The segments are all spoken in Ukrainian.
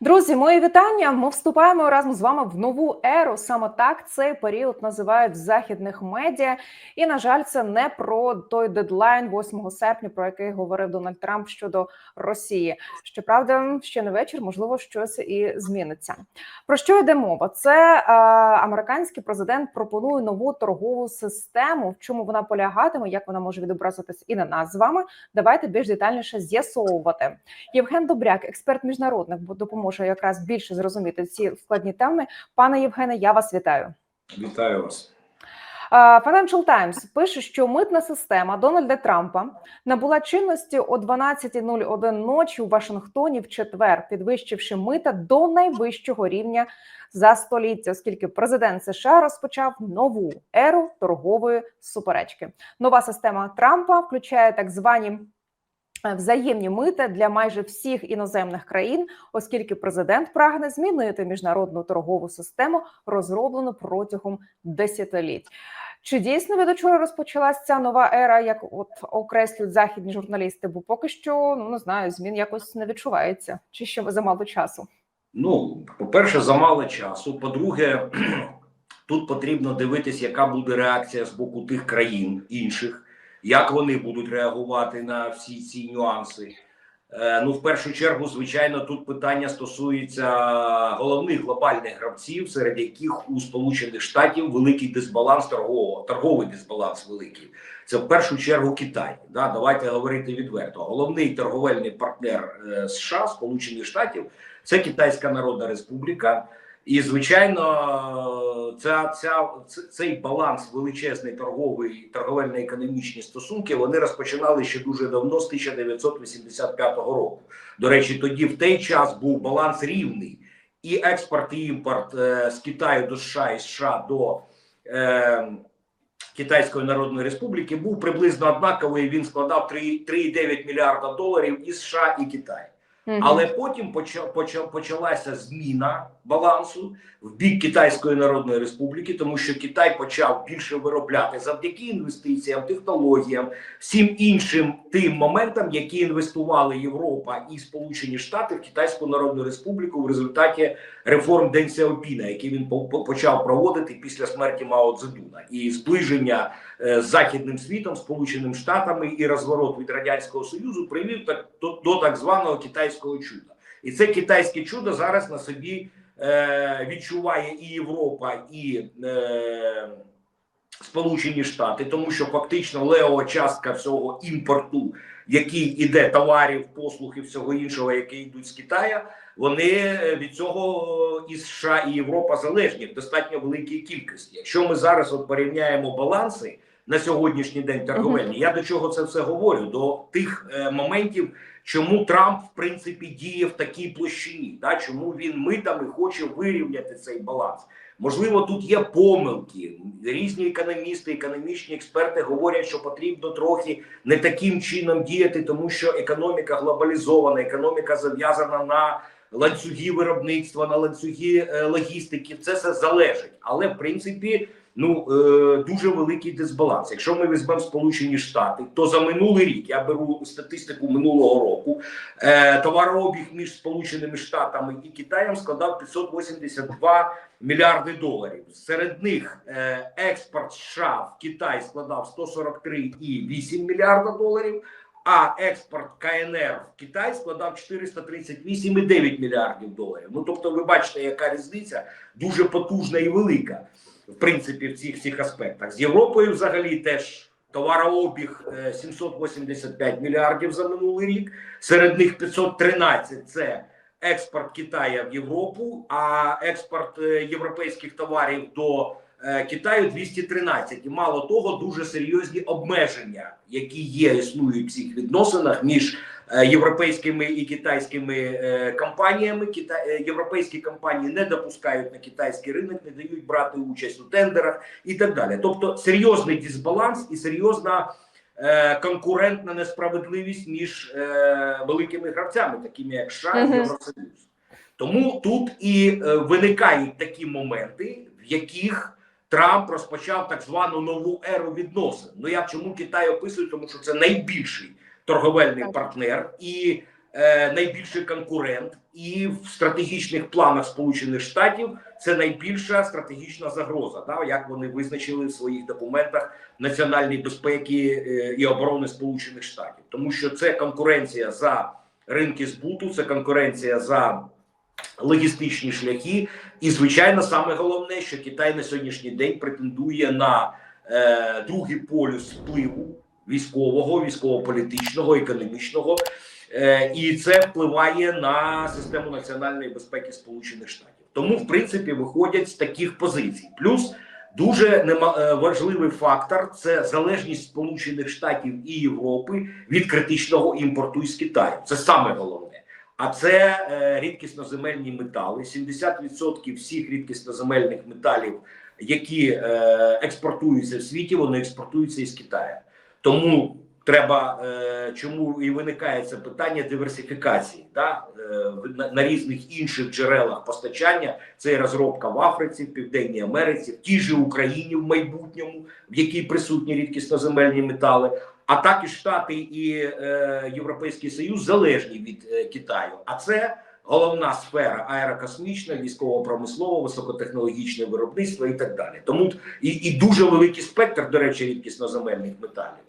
Друзі, мої вітання. Ми вступаємо разом з вами в нову еру. Саме так цей період називають в західних медіа. І на жаль, це не про той дедлайн 8 серпня, про який говорив Дональд Трамп щодо Росії. Щоправда, ще не вечір, можливо, щось і зміниться. Про що йде мова? Це е, американський президент пропонує нову торгову систему. В чому вона полягатиме, як вона може відобразитись і на нас з вами. Давайте більш детальніше з'ясовувати. Євген Добряк, експерт міжнародник, бо допоможе якраз більше зрозуміти ці складні теми. Пане Євгене, я вас вітаю. Вітаю вас. Financial Times пише, що митна система Дональда Трампа набула чинності о 12.01 ночі у Вашингтоні в четвер, підвищивши мита до найвищого рівня за століття, оскільки президент США розпочав нову еру торгової суперечки. Нова система Трампа включає так звані взаємні мита для майже всіх іноземних країн, оскільки президент прагне змінити міжнародну торгову систему, розроблену протягом десятиліть. Чи дійсно від учора розпочалася ця нова ера, як от окреслюють західні журналісти? Бо поки що ну не знаю, змін якось не відчувається, чи ще замало часу? Ну, по-перше, замало часу. По-друге, тут потрібно дивитися, яка буде реакція з боку тих країн інших, як вони будуть реагувати на всі ці нюанси. Е, ну, в першу чергу, звичайно, тут питання стосується головних глобальних гравців, серед яких у Сполучених Штатів великий дисбаланс торгового, торговий дисбаланс великий. Це в першу чергу Китай. Да, давайте говорити відверто. Головний торговельний партнер е, США, Сполучених Штатів, це Китайська Народна Республіка. І звичайно, ця, ця, цей баланс величезний торговий торговельно-економічні стосунки вони розпочинали ще дуже давно, з 1985 року. До речі, тоді в той час був баланс рівний і експорт, і імпорт е, з Китаю до США і США до е, Китайської Народної Республіки був приблизно однаковий. Він складав 3,9 мільярда доларів і США і Китай. Але потім почалася зміна балансу в бік Китайської Народної Республіки, тому що Китай почав більше виробляти завдяки інвестиціям, технологіям, всім іншим тим моментам, які інвестували Європа і Сполучені Штати в Китайську Народну Республіку в результаті реформ Ден Сяопіна, які він почав проводити після смерті Мао Цзедуна. і зближення з західним світом, Сполученими Штатами і розворот від радянського союзу привів так до, до так званого китайського чуда, і це китайське чудо зараз на собі е, відчуває і Європа, і е, Сполучені Штати, тому що фактично леова частка всього імпорту, який іде товарів, послуг і всього іншого, які йдуть з Китаю, вони від цього і США і Європа залежні в достатньо великій кількості. Якщо ми зараз от порівняємо баланси на сьогоднішній день торговельні, я до чого це все говорю? До тих е, моментів, чому Трамп в принципі діє в такій площині, да чому він митами хоче вирівняти цей баланс. Можливо, тут є помилки. Різні економісти, економічні експерти говорять, що потрібно трохи не таким чином діяти, тому що економіка глобалізована, економіка зав'язана на ланцюги виробництва, на ланцюги е, логістики. Це все залежить, але в принципі. Ну е, дуже великий дисбаланс. Якщо ми візьмемо Сполучені Штати, то за минулий рік я беру статистику минулого року. е, Товарообіг між Сполученими Штатами і Китаєм складав 582 мільярди доларів. Серед них е, експорт США в Китай складав 143,8 мільярда доларів. А експорт КНР в Китай складав 438,9 мільярдів доларів. Ну тобто, ви бачите, яка різниця дуже потужна і велика в принципі в цих всіх аспектах з Європою. Взагалі теж товарообіг 785 мільярдів за минулий рік. Серед них 513 – це експорт Китаю в Європу, а експорт європейських товарів до Китаю 213. І мало того, дуже серйозні обмеження, які є існують в цих відносинах між європейськими і китайськими компаніями. Китай, європейські компанії не допускають на китайський ринок, не дають брати участь у тендерах і так далі. Тобто серйозний дисбаланс і серйозна конкурентна несправедливість між великими гравцями, такими як США і Євросоюз. Тому тут і виникають такі моменти, в яких Трамп розпочав так звану нову еру відносин. Ну я чому Китай описую, тому що це найбільший торговельний партнер, і е, найбільший конкурент, і в стратегічних планах Сполучених Штатів це найбільша стратегічна загроза. Да, як вони визначили в своїх документах національної безпеки е, і оборони Сполучених Штатів, тому що це конкуренція за ринки збуту, це конкуренція за логістичні шляхи, і звичайно, саме головне, що Китай на сьогоднішній день претендує на е, другий полюс впливу військового, військово-політичного, економічного, е, і це впливає на систему національної безпеки Сполучених Штатів. Тому, в принципі, виходять з таких позицій. Плюс дуже нема, е, важливий фактор це залежність Сполучених Штатів і Європи від критичного імпорту із Китаю. Це саме головне. А це е, рідкісноземельні метали. 70% всіх рідкісноземельних металів, які е, експортуються в світі, вони експортуються із Китаю. Тому треба е, чому і виникає це питання диверсифікації да? е, на, на різних інших джерелах постачання. Це і розробка в Африці, в Південній Америці, в тій же Україні в майбутньому, в якій присутні рідкісноземельні метали. А так і Штати і е, Європейський Союз залежні від е, Китаю. А це головна сфера аерокосмічна, військово-промислова, високотехнологічне виробництво і так далі. Тому і, і дуже великий спектр, до речі, рідкісноземельних металів.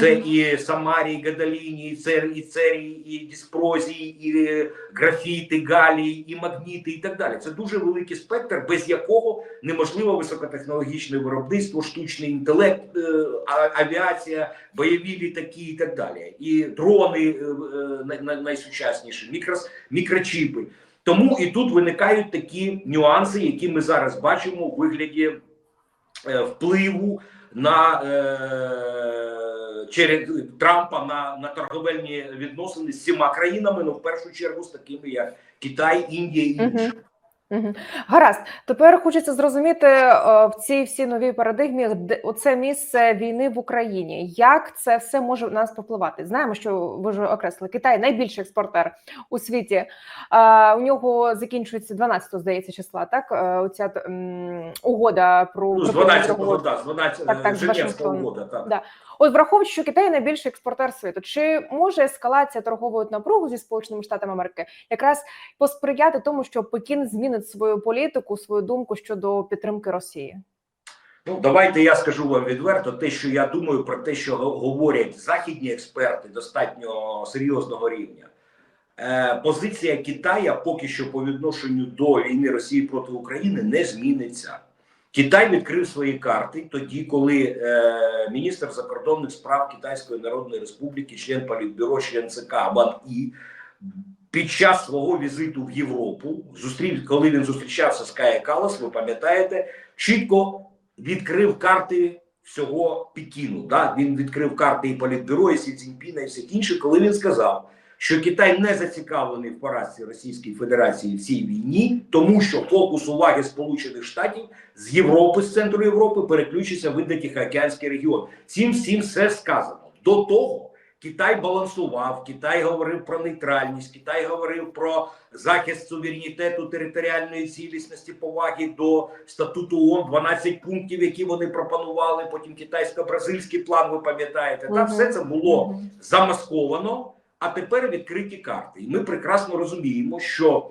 Це і самарій, і гадаліні, і цер, і церій, і диспрозії, і е, графіти, галії, і магніти, і так далі. Це дуже великий спектр, без якого неможливо високотехнологічне виробництво, штучний інтелект, е, авіація, бойові літаки і так далі. І дрони е, най- най- найсучасніші, мікрос, мікрочіпи. Тому і тут виникають такі нюанси, які ми зараз бачимо у вигляді впливу на через Трампа на, на торговельні відносини з всіма країнами, ну в першу чергу з такими як Китай, Індія і інші. Гаразд, тепер хочеться зрозуміти е, в цій всій новій парадигмі, оце місце війни в Україні. Як це все може на нас попливати? Знаємо, що ви вже окреслили Китай найбільший експортер у світі. У нього закінчується 12, здається, числа. Так, Е, оця угода про Ну, 12 договору. да, з 12 Так, так, Женевська угода, так. Да. От враховуючи, що Китай найбільший експортер світу, чи може ескалація торгової напруги зі сполученими штатами Америки якраз посприяти тому, що Пекін змінить свою політику, свою думку щодо підтримки Росії? Ну, давайте я скажу вам відверто, те, що я думаю про те, що говорять західні експерти достатньо серйозного рівня. Е, позиція Китая поки що по відношенню до війни Росії проти України не зміниться. Китай відкрив свої карти тоді, коли е, міністр закордонних справ Китайської Народної Республіки, член Політбюро, член ЦК Ван І, під час свого візиту в Європу, зустрів, коли він зустрічався з Кая Калас, ви пам'ятаєте, чітко відкрив карти всього Пекіну. Да? Він відкрив карти і Політбюро, і Сі Цзіньпіна, і всіх інших, коли він сказав, що Китай не зацікавлений в поразці Російської Федерації в цій війні, тому що фокус уваги Сполучених Штатів з Європи, з центру Європи, переключиться в Індотихоокеанський регіон. Цим всім все сказано. До того Китай балансував, Китай говорив про нейтральність, Китай говорив про захист суверенітету, територіальної цілісності, поваги до статуту ООН, 12 пунктів, які вони пропонували. Потім китайсько-бразильський план. Ви пам'ятаєте, там все це було замасковано, а тепер відкриті карти. І ми прекрасно розуміємо, що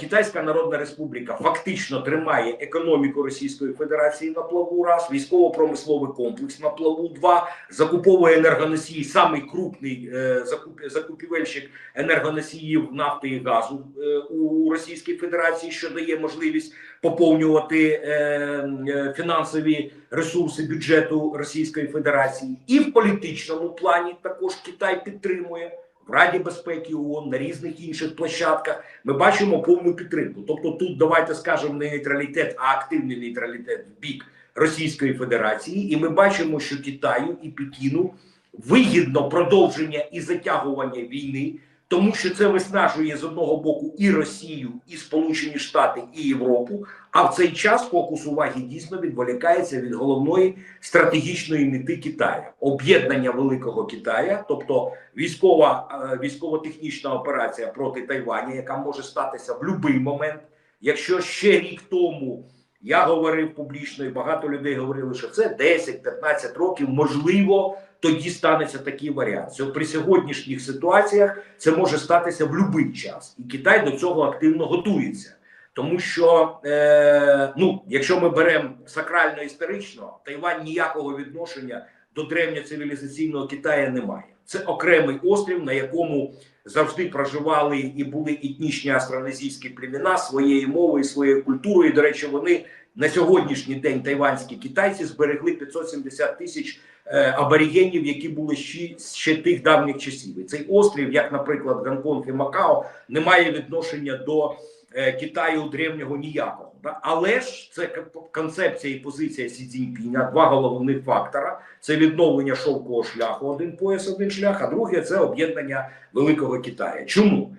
Китайська Народна Республіка фактично тримає економіку Російської Федерації на плаву, раз. Військово-промисловий комплекс на плаву, два. Закуповує енергоносії, самий крупний е, закуп, закупівельщик енергоносіїв нафти і газу е, у Російській Федерації, що дає можливість поповнювати е, е, фінансові ресурси бюджету Російської Федерації, і в політичному плані також Китай підтримує в Раді безпеки ООН, на різних інших площадках. Ми бачимо повну підтримку. Тобто, тут давайте скажемо не нейтралітет, а активний нейтралітет в бік Російської Федерації, і ми бачимо, що Китаю і Пекіну вигідно продовження і затягування війни. Тому що це виснажує з одного боку і Росію, і Сполучені Штати, і Європу. А в цей час фокус уваги дійсно відволікається від головної стратегічної мети Китая об'єднання великого Китая, тобто військова е, військово-технічна операція проти Тайваня, яка може статися в будь-який момент. Якщо ще рік тому я говорив публічно, і багато людей говорили, що це 10-15 років, можливо, тоді станеться такий варіант. Що при сьогоднішніх ситуаціях це може статися в будь-який час, і Китай до цього активно готується. Тому що е, ну, якщо ми беремо сакрально історично, Тайвань ніякого відношення до древньоцивілізаційного Китаю не має. Це окремий острів, на якому завжди проживали і були етнічні астронезійські племена своєю мовою, своєю культурою. До речі, вони на сьогоднішній день тайванські китайці зберегли 570 тисяч е, аборигенів, які були ще, ще тих давніх часів. І цей острів, як, наприклад, Гонконг і Макао, не має відношення до е, Китаю древнього ніякого. Але ж це концепція і позиція Сі Цзіньпіня, два головних фактора: це відновлення шовкового шляху, один пояс, один шлях, а друге це об'єднання Великого Китаю. Чому?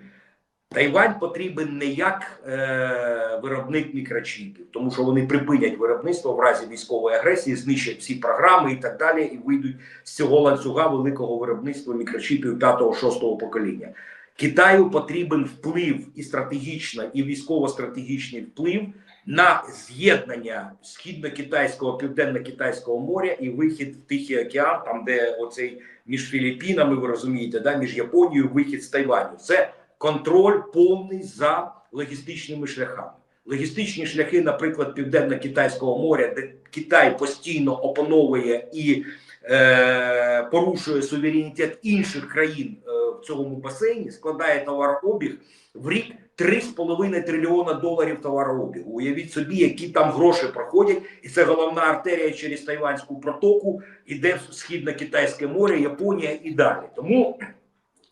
Тайвань потрібен не як е, виробник мікрочіпів, тому що вони припинять виробництво в разі військової агресії, знищать всі програми і так далі, і вийдуть з цього ланцюга великого виробництва мікрочіпів 5-6 покоління. Китаю потрібен вплив і стратегічно, і військово-стратегічний вплив на з'єднання східно-китайського, південно-китайського моря і вихід в Тихий океан, там де оцей між Філіппінами, ви розумієте, да, між Японією, вихід з Тайваню. Це контроль повний за логістичними шляхами. Логістичні шляхи, наприклад, південно-китайського моря, де Китай постійно опановує і е, порушує суверенітет інших країн е, в цьому басейні, складає товарообіг в рік 3,5 трильйона доларів товарообігу. Уявіть собі, які там гроші проходять, і це головна артерія через Тайванську протоку, іде в східно-китайське море, Японія і далі. Тому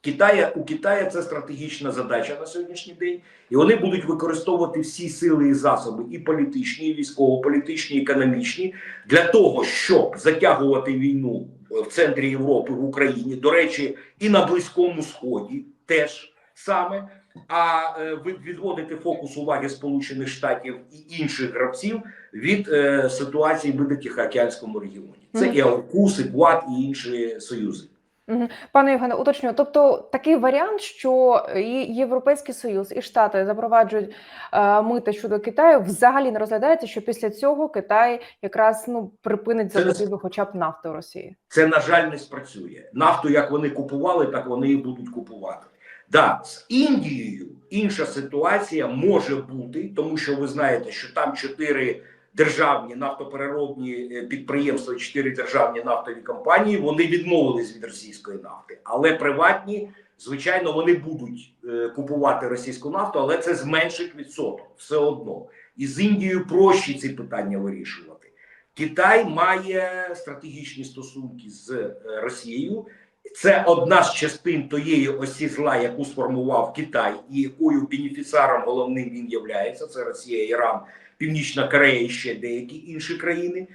Китая у Китая це стратегічна задача на сьогоднішній день, і вони будуть використовувати всі сили і засоби, і політичні, і військово-політичні, і економічні, для того, щоб затягувати війну в центрі Європи в Україні. До речі, і на Близькому Сході теж саме. А е, відводити фокус уваги Сполучених Штатів і інших гравців від е, ситуації в Тихоокеанському регіоні. Це і АУКУС, і КВАД, і інші союзи. Мгм. Пане Євгене, уточню. Тобто такий варіант, що і Європейський Союз і Штати запроваджують е, мита щодо Китаю, взагалі не розглядається, що після цього Китай якраз ну припинить закупівлю хоча б нафти у Росії. Це на жаль не спрацює. Нафту, як вони купували, так вони і будуть купувати. Да, з Індією інша ситуація може бути, тому що ви знаєте, що там чотири державні нафтопереробні е, підприємства, чотири державні нафтові компанії. Вони відмовились від російської нафти, але приватні, звичайно, вони будуть е, купувати російську нафту, але це зменшить відсоток все одно. І з Індією проще ці питання вирішувати. Китай має стратегічні стосунки з е, Росією. Це одна з частин тієї осі зла, яку сформував Китай, і якою бенефіціаром головним він являється. Це Росія, Іран, Північна Корея і ще деякі інші країни.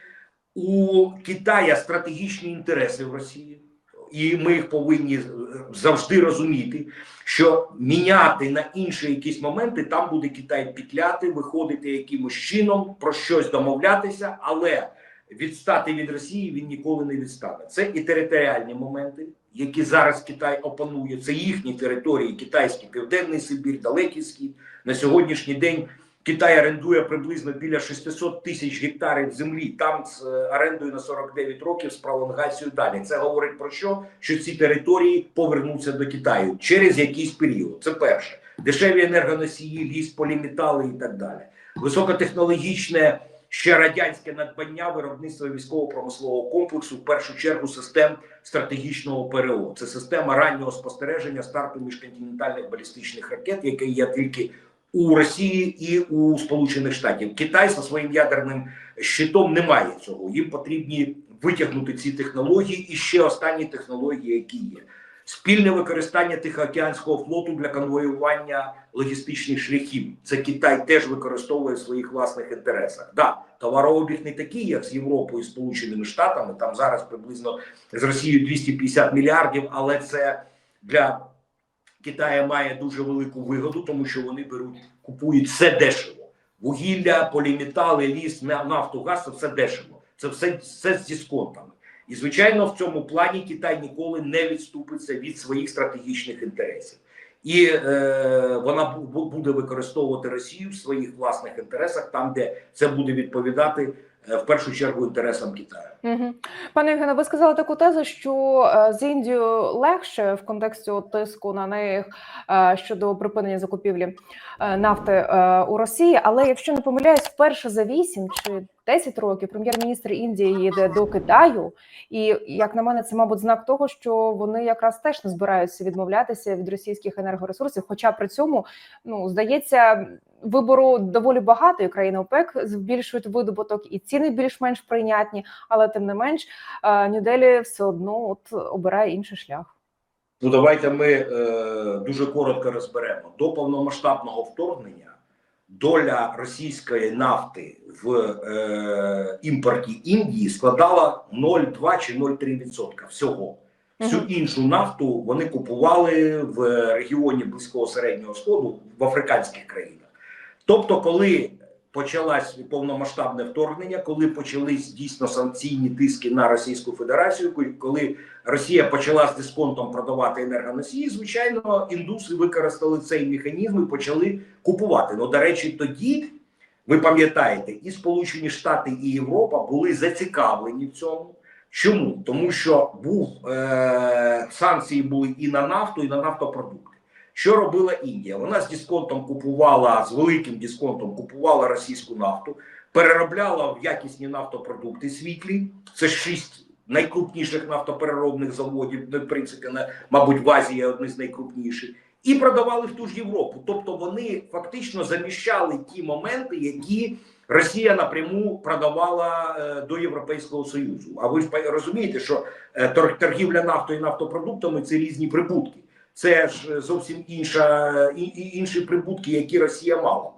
У Китая стратегічні інтереси в Росії, і ми їх повинні завжди розуміти, що міняти на інші якісь моменти там буде Китай петляти, виходити якимось чином, про щось домовлятися, але відстати від Росії він ніколи не відстане. Це і територіальні моменти, які зараз Китай опанує. Це їхні території, китайський південний Сибір, далекий схід. На сьогоднішній день Китай орендує приблизно біля 600 тисяч гектарів землі. Там з е, орендою на 49 років з пролонгацією далі. Це говорить про що? Що ці території повернуться до Китаю через якийсь період. Це перше. Дешеві енергоносії, ліс, поліметали і так далі. Високотехнологічне ще радянське надбання виробництва військово-промислового комплексу, в першу чергу систем стратегічного ПРО. Це система раннього спостереження старту міжконтинентальних балістичних ракет, яка є тільки у Росії і у Сполучених Штатів. Китай зі своїм ядерним щитом не має цього. Їм потрібні витягнути ці технології і ще останні технології, які є. Спільне використання Тихоокеанського флоту для конвоювання логістичних шляхів. Це Китай теж використовує в своїх власних інтересах. Да, товарообіг не такий, як з Європою і Сполученими Штатами. Там зараз приблизно з Росією 250 мільярдів, але це для Китаю має дуже велику вигоду, тому що вони беруть, купують все дешево. Вугілля, поліметали, ліс, на- нафту, газ це все дешево. Це все, все з дисконтами. І звичайно, в цьому плані Китай ніколи не відступиться від своїх стратегічних інтересів. І е, вона бу- буде використовувати Росію в своїх власних інтересах, там, де це буде відповідати е, в першу чергу інтересам Китаю. Угу. Пане Євгене, ви сказали таку тезу, що е, з Індією легше в контексті тиску на них е, щодо припинення закупівлі нафти у Росії. Але якщо не помиляюсь, вперше за 8 чи 10 років прем'єр-міністр Індії їде до Китаю, і як на мене, це мабуть знак того, що вони якраз теж не збираються відмовлятися від російських енергоресурсів. Хоча при цьому ну здається. Вибору доволі багато, і країни ОПЕК збільшують видобуток, і ціни більш-менш прийнятні, але тим не менш Нью-Делі все одно от обирає інший шлях. Ну давайте ми е, дуже коротко розберемо. До повномасштабного вторгнення доля російської нафти в е, імпорті Індії складала 0,2 чи 0,3% всього. Всю іншу нафту вони купували в регіоні Близького середнього сходу в африканських країнах. Тобто, коли почалось повномасштабне вторгнення, коли почались дійсно санкційні тиски на Російську Федерацію, коли Росія почала з дисконтом продавати енергоносії, звичайно, індуси використали цей механізм і почали купувати. Ну, до речі, тоді ви пам'ятаєте, і Сполучені Штати, і Європа були зацікавлені в цьому. Чому? Тому що був е- санкції були і на нафту, і на нафтопродукти. Що робила Індія? Вона з дисконтом купувала з великим дисконтом купувала російську нафту, переробляла в якісні нафтопродукти світлі. Це шість найкрупніших нафтопереробних заводів. Ну, в принципі, на, мабуть, в Азії одні з найкрупніших, і продавали в ту ж Європу. Тобто вони фактично заміщали ті моменти, які Росія напряму продавала е, до Європейського Союзу. А ви ж розумієте, що е, торгівля нафтою і нафтопродуктами це різні прибутки. Це ж зовсім інша інші прибутки, які Росія мала.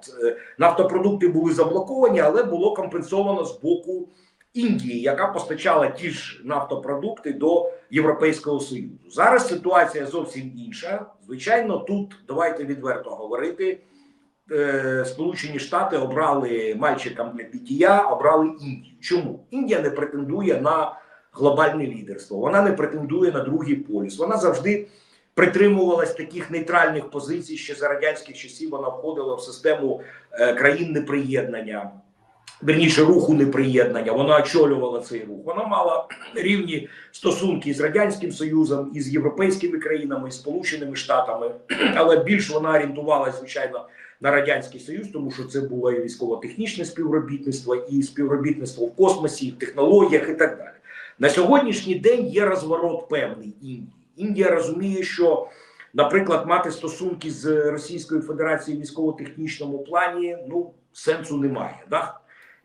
Нафтопродукти були заблоковані, але було компенсовано з боку Індії, яка постачала ті ж нафтопродукти до Європейського Союзу. Зараз ситуація зовсім інша. Звичайно, тут давайте відверто говорити. Е, Сполучені Штати обрали мальчикам для пиття, обрали Індію. Чому Індія не претендує на глобальне лідерство? Вона не претендує на другий полюс. Вона завжди притримувалась таких нейтральних позицій. Ще за радянських часів вона входила в систему е, країн неприєднання, верніше руху неприєднання. Вона очолювала цей рух. Вона мала рівні стосунки з радянським союзом, і з європейськими країнами, і з сполученими штатами, але більш вона орієнтувалася, звичайно. На радянський союз, тому що це було і військово-технічне співробітництво, і співробітництво в космосі, і в технологіях, і так далі. На сьогоднішній день є розворот певний Індії. Індія розуміє, що, наприклад, мати стосунки з Російською Федерацією в військово-технічному плані ну сенсу немає. Да?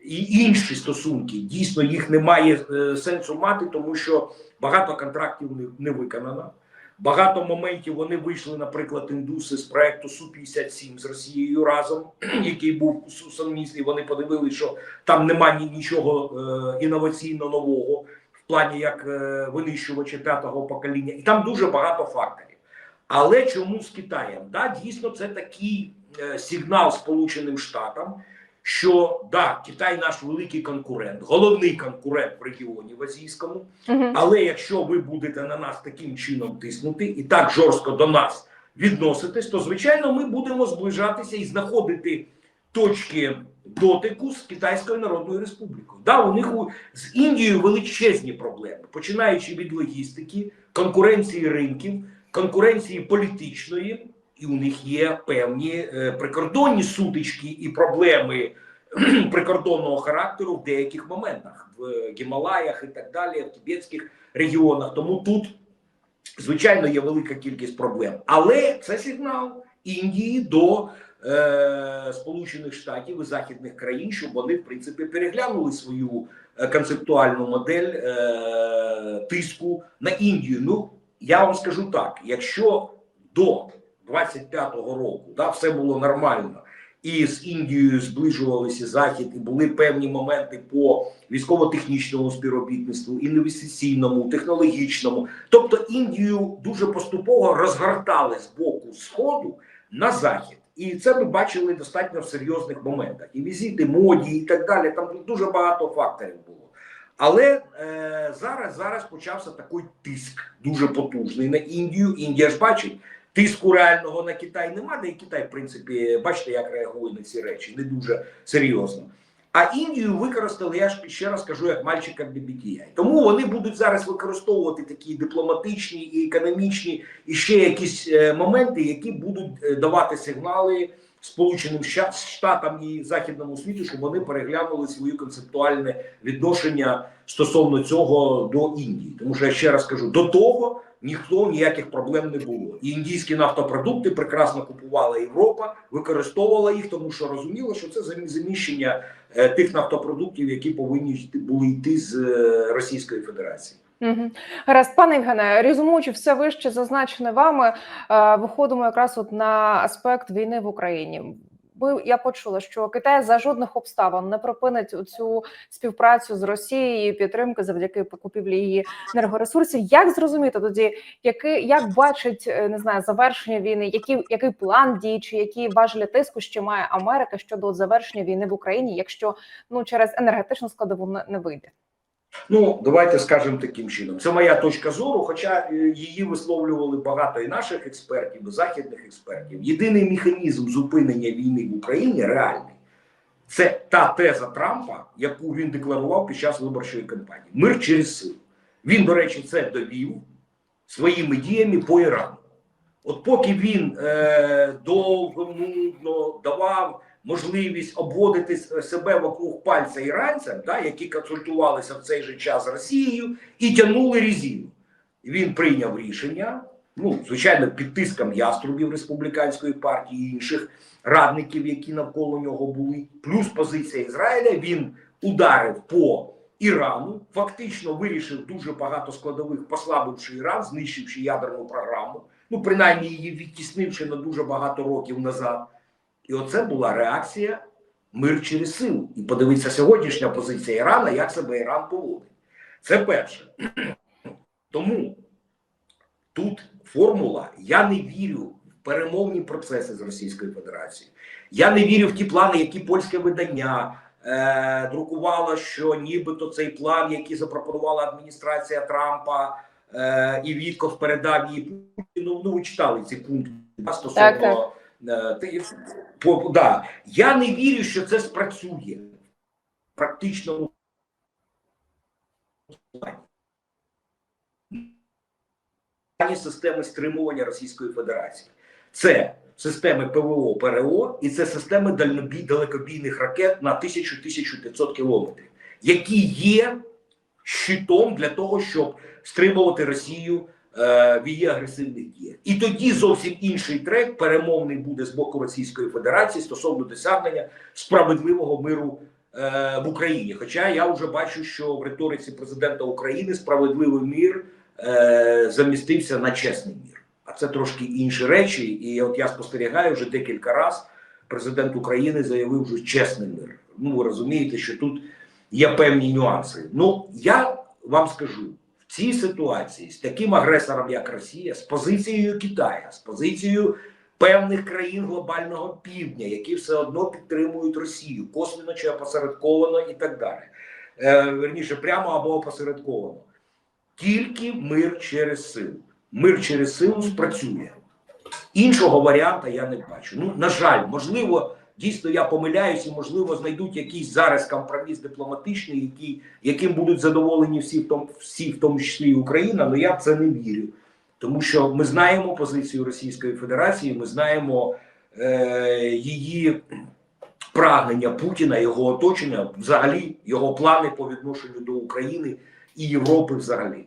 І інші стосунки дійсно їх немає е, сенсу мати, тому що багато контрактів не, не виконано. Багато моментів вони вийшли, наприклад, індуси з проекту су 57 з Росією разом, який був у сумісний. Вони подивилися, що там немає нічого е, інноваційно нового плані як е, винищувача п'ятого покоління, і там дуже багато факторів. Але чому з Китаєм? Да, дійсно, це такий е, сигнал Сполученим Штатам, що да, Китай наш великий конкурент, головний конкурент в регіоні в азійському. Угу. Але якщо ви будете на нас таким чином тиснути і так жорстко до нас відноситись, то звичайно ми будемо зближатися і знаходити точки дотику з Китайською Народною Республікою. Да, у них з Індією величезні проблеми, починаючи від логістики, конкуренції ринків, конкуренції політичної, і у них є певні е, прикордонні сутички і проблеми прикордонного характеру в деяких моментах в Гімалаях і так далі, в тибетських регіонах. Тому тут, звичайно, є велика кількість проблем. Але це сигнал Індії до е, Сполучених Штатів і західних країн, щоб вони, в принципі, переглянули свою е, концептуальну модель е, тиску на Індію. Ну, я вам скажу так: якщо до 25-го року да, все було нормально і з Індією зближувалися захід, і були певні моменти по військово-технічному співробітництву, інвестиційному, технологічному. Тобто Індію дуже поступово розгортали з боку сходу на захід. І це ми бачили достатньо в серйозних моментах. І візити моді, і так далі. Там дуже багато факторів було. Але е, зараз, зараз почався такий тиск дуже потужний на Індію. Індія ж бачить, тиску реального на Китай немає, і Китай, в принципі, бачите, як реагує на ці речі, не дуже серйозно. А Індію використали, я ж ще раз кажу, як мальчика BBTI. Тому вони будуть зараз використовувати такі дипломатичні і економічні і ще якісь е, моменти, які будуть е, давати сигнали Сполученим Штатам і Західному світу, щоб вони переглянули своє концептуальне відношення стосовно цього до Індії. Тому що я ще раз кажу, до того ніхто ніяких проблем не було. І індійські нафтопродукти прекрасно купувала Європа, використовувала їх, тому що розуміла, що це замі- заміщення е, тих нафтопродуктів, які повинні були йти з е, Російської Федерації. Угу. Гаразд, пане Євгене, резюмуючи все вище зазначене вами, е, виходимо якраз от на аспект війни в Україні. Ви я почула, що Китай за жодних обставин не припинить цю співпрацю з Росією підтримки завдяки купівлі її енергоресурсів. Як зрозуміти тоді, який як бачить е, не знаю завершення війни, який, який план дій, чи які важелі тиску ще має Америка щодо завершення війни в Україні, якщо ну через енергетичну складову не вийде? Ну, давайте скажемо таким чином. Це моя точка зору, хоча е, її висловлювали багато і наших експертів, і західних експертів. Єдиний механізм зупинення війни в Україні реальний. Це та теза Трампа, яку він декларував під час виборчої кампанії. Мир через силу. Він, до речі, це довів своїми діями по Ірану. От поки він е, довго нудно давав можливість обводити себе вокруг пальця іранцям, да, які консультувалися в цей же час з Росією і тягнули резину. Він прийняв рішення, ну, звичайно, під тиском яструбів республіканської партії і інших радників, які навколо нього були, плюс позиція Ізраїля. Він ударив по Ірану, фактично вирішив дуже багато складових, послабивши Іран, знищивши ядерну програму, ну принаймні її відтіснивши на дуже багато років назад. І оце була реакція мир через силу. І подивитися сьогоднішня позиція Ірана, як себе Іран поводить. Це перше. Тому тут формула: я не вірю в перемовні процеси з Російською Федерацією. Я не вірю в ті плани, які польське видання е, друкувало, що нібито цей план, який запропонувала адміністрація Трампа, е, і Вітков передав її Путіну. Ну, ви читали ці пункти да, стосовно. Е, ти- по, да. Я не вірю, що це спрацює в практичному плані. Системи стримування Російської Федерації. Це системи ПВО, ПРО і це системи дальнобій далекобійних ракет на 1000-1500 кілометрів, які є щитом для того, щоб стримувати Росію в її агресивних діях. І тоді зовсім інший трек перемовний буде з боку Російської Федерації стосовно досягнення справедливого миру е, в Україні. Хоча я вже бачу, що в риториці президента України справедливий мир е, замістився на чесний мір. А це трошки інші речі. І от я спостерігаю вже декілька разів. Президент України заявив вже чесний мир. Ну ви розумієте, що тут є певні нюанси. Ну я вам скажу цій ситуації з таким агресором, як Росія, з позицією Китаю, з позицією певних країн глобального півдня, які все одно підтримують Росію, косвенно чи опосередковано і так далі. Е, верніше, прямо або опосередковано. Тільки мир через силу. Мир через силу спрацює. Іншого варіанта я не бачу. Ну, на жаль, можливо, дійсно я помиляюсь, і можливо знайдуть якийсь зараз компроміс дипломатичний, який, яким будуть задоволені всі, в тому, всі, в тому числі і Україна, але я в це не вірю. Тому що ми знаємо позицію Російської Федерації, ми знаємо е, її прагнення Путіна, його оточення, взагалі його плани по відношенню до України і Європи взагалі.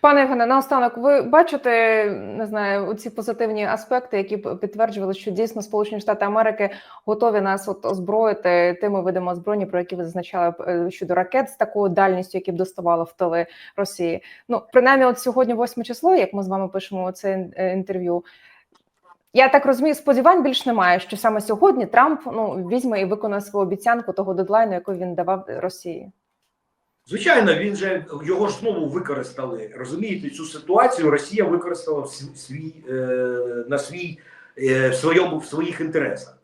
Пане Євгене, наостанок, ви бачите, не знаю, ці позитивні аспекти, які підтверджували, що дійсно Сполучені Штати Америки готові нас от озброїти тими видами озброєння, про які ви зазначали е, щодо ракет з такою дальністю, які б доставали в тили Росії. Ну, принаймні, от сьогодні, 8 число, як ми з вами пишемо це е, інтерв'ю. Я так розумію, сподівань більш немає, що саме сьогодні Трамп ну візьме і виконає свою обіцянку того дедлайну, яку він давав Росії. Звичайно, він же його ж знову використали. Розумієте, цю ситуацію Росія використала в свій, е, на свій е, в своєму в своїх інтересах.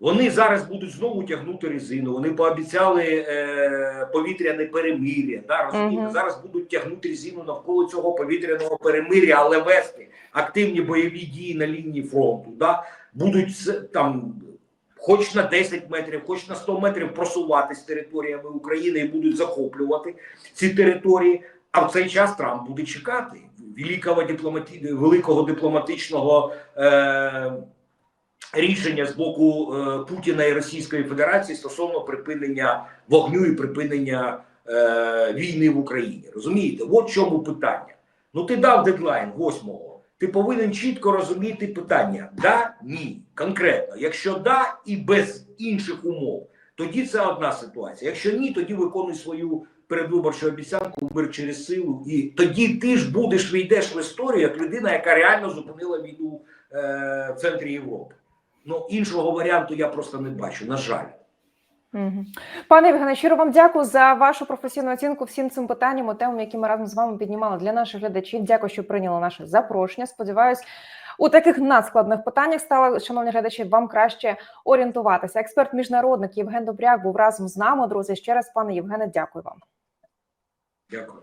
Вони зараз будуть знову тягнути резину. Вони пообіцяли е, повітряне перемир'я. Да, розумієте? Мгм. Зараз будуть тягнути резину навколо цього повітряного перемир'я, але вести активні бойові дії на лінії фронту. Да, будуть там хоч на 10 метрів, хоч на 100 метрів просуватись територіями України і будуть захоплювати ці території. А в цей час Трамп буде чекати великого дипломаті... великого дипломатичного е... рішення з боку е... Путіна і Російської Федерації стосовно припинення вогню і припинення е... війни в Україні. Розумієте? От чому питання. Ну ти дав дедлайн 8-го. Ти повинен чітко розуміти питання: да, ні, конкретно. Якщо да, і без інших умов, тоді це одна ситуація. Якщо ні, тоді виконуй свою передвиборчу обіцянку мир через силу, і тоді ти ж будеш війдеш в історію як людина, яка реально зупинила війну е, в центрі Європи. Ну іншого варіанту я просто не бачу. На жаль. Пане Євгене, щиро вам дякую за вашу професійну оцінку всім цим питанням, і темам, які ми разом з вами піднімали для наших глядачів. Дякую, що прийняли наше запрошення. Сподіваюсь, у таких надскладних питаннях стало, шановні глядачі, вам краще орієнтуватися. Експерт міжнародник Євген Добряк був разом з нами. Друзі, ще раз, пане Євгене, дякую вам. Дякую.